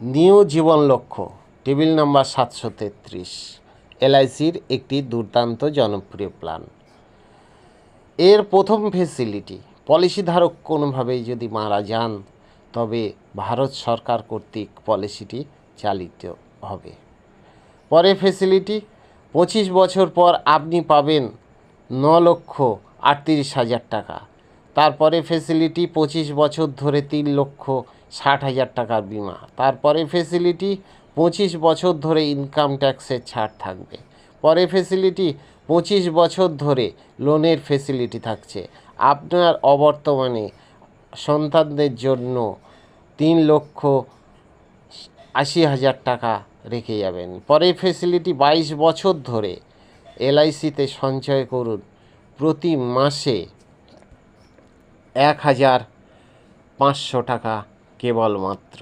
New জীবন লক্ষ্য, table number সাতশো তেত্রিশ, এলআইসির একটি দুর্দান্ত জনপ্রিয় প্ল্যান। এর প্রথম ফেসিলিটি পলিসিধারক কোনোভাবেই যদি মারা যান, তবে ভারত সরকার কর্তৃক পলিসিটি চালিত হবে। পরে ফেসিলিটি পঁচিশ বছর পর আপনি পাবেন ন লক্ষ আটত্রিশ হাজার টাকা। তারপরে ফেসিলিটি পঁচিশ বছর ধরে তিন লক্ষ ষাট হাজার টাকার বিমা। তারপরে ফেসিলিটি পঁচিশ বছর ধরে ইনকাম ট্যাক্সের ছাড় থাকবে। পরে ফেসিলিটি পঁচিশ বছর ধরে লোনের ফেসিলিটি থাকছে। আপনার অবর্তমানে সন্তানদের জন্য তিন লক্ষ আশি হাজার টাকা রেখে যাবেন। পরে ফেসিলিটি বাইশ বছর ধরে এলআইসিতে সঞ্চয় করুন। প্রতি মাসে এক হাজার পাঁচশো টাকা কেবলমাত্র।